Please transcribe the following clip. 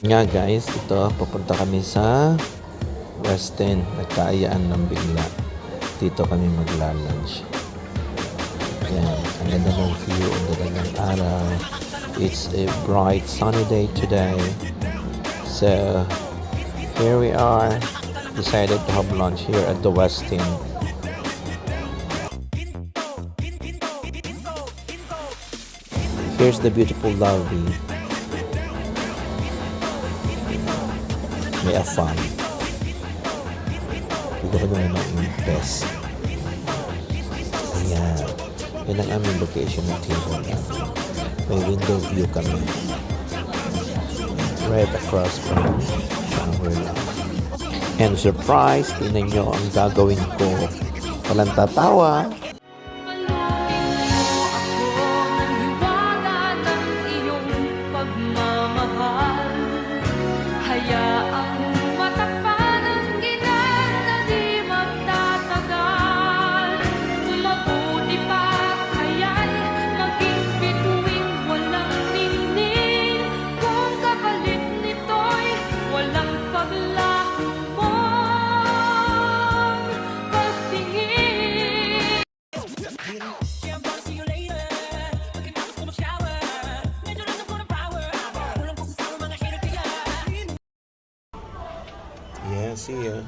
Nga guys, ito, pupunta kami sa Westin. Nagkaayaan ng bigla. Dito kami magla-lunch. Ayan, ang ganda ng view, ang ganda ng araw. It's a bright sunny day today. So, here we are. Decided to have lunch here at the Westin. Here's the beautiful lobby. May afam. Dito ko naman best. Ayan. Yan ang aming location ng table namin. May window view kami. Right across from Shangri-La. And surprise, tingnan nyo ang gagawin ko. Walang tatawa. Yeah, see ya.